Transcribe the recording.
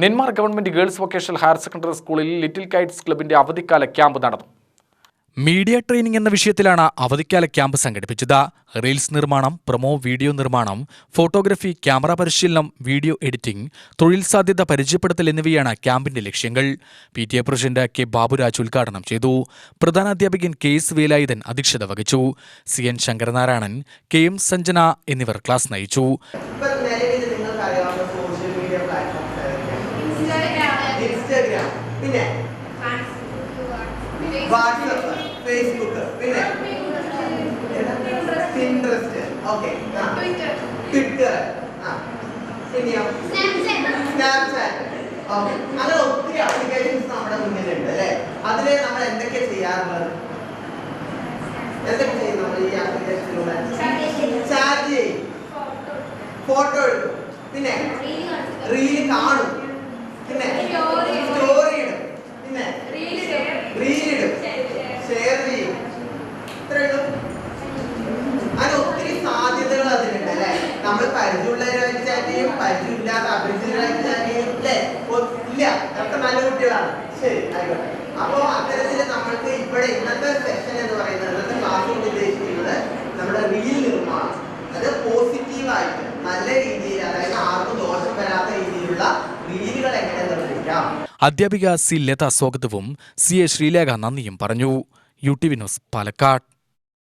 Nenmara government girls vocational higher secondary സ്കൂളിൽ little kites ക്ലബിന്റെ അവധിക്കാല ക്യാമ്പ് നടന്നു. മീഡിയ ട്രെയിനിംഗ് എന്ന വിഷയത്തിലാണ് അവധിക്കാല ക്യാമ്പ് സംഘടിപ്പിച്ചത്. റീൽസ് നിർമ്മാണം പ്രൊമോ വീഡിയോ നിർമ്മാണം ഫോട്ടോഗ്രഫി ക്യാമറ പരിശീലനം വീഡിയോ എഡിറ്റിംഗ് തൊഴിൽ സാധ്യത പരിചയപ്പെടുത്തൽ എന്നിവയാണ് ക്യാമ്പിന്റെ ലക്ഷ്യങ്ങൾ. P T A president K Baburaj ഉദ്ഘാടനം ചെയ്തു. പ്രധാനാധ്യാപകൻ കെ എസ് വേലായുധൻ അധ്യക്ഷത വഹിച്ചു. C N Sankaranarayanan K M Sanjana എന്നിവർ ക്ലാസ് നയിച്ചു. നിലവിൽ നിങ്ങൾക്ക് അറിയാവുന്ന സോഷ്യൽ മീഡിയ പ്ലാറ്റ്ഫോംസ് ഏതൊക്കെയാണ് ഇൻസ്റ്റാഗ്രാം പിന്നെ വാട്സപ്പ് ഫേസ്ബുക്ക് പിന്നെ പിൻട്രസ്റ്റ് ഓക്കെ ട്വിറ്റർ പിന്നെയോ സ്നാപ്ചാറ്റ് ഓക്കെ അങ്ങനെ ഒത്തിരി ആപ്ലിക്കേഷൻസ് നമ്മുടെ മുന്നിലുണ്ട് അല്ലേ? അതിൽ നമ്മൾ എന്തൊക്കെ ചെയ്യാറുള്ളത്? എന്തൊക്കെ ചെയ്യും നമ്മൾ ഈ ആപ്ലിക്കേഷനിലൂടെ ചാറ്റ് ഫോട്ടോ എടുക്കും. പിന്നെ റീൽ കാണും. പിന്നെ സ്റ്റോറി ഇടും. പിന്നെ റീൽ ഇടും. ഷെയർ ചെയ്യും. ഇത്രയുള്ളൂ അങ്ങനെ ഒത്തിരി സാധ്യതകൾ അതിനുണ്ട് അല്ലെ? നമ്മൾ പരിചയമുള്ളവരുമായിട്ട് ചാറ്റ് ചെയ്യും പരിചയമില്ലാത്ത അപരിചിതരായിട്ട് ചാറ്റ് ചെയ്യും അല്ലേ? ഇല്ല. അത്ര നല്ല കുട്ടികളാണ്. ശരി ആയിക്കോട്ടെ. അപ്പോ അത്തരത്തിൽ നമ്മൾക്ക് നല്ല രീതിയിൽ അതായത് ആർക്കും ദോഷം വരാത്ത രീതിയിലുള്ള രീതികൾ എങ്ങനെ നിർമ്മിക്കാം അധ്യാപിക സി ലത സ്വാഗതവും സി എ ശ്രീലേഖ നന്ദിയും പറഞ്ഞു. U T V news Palakkad.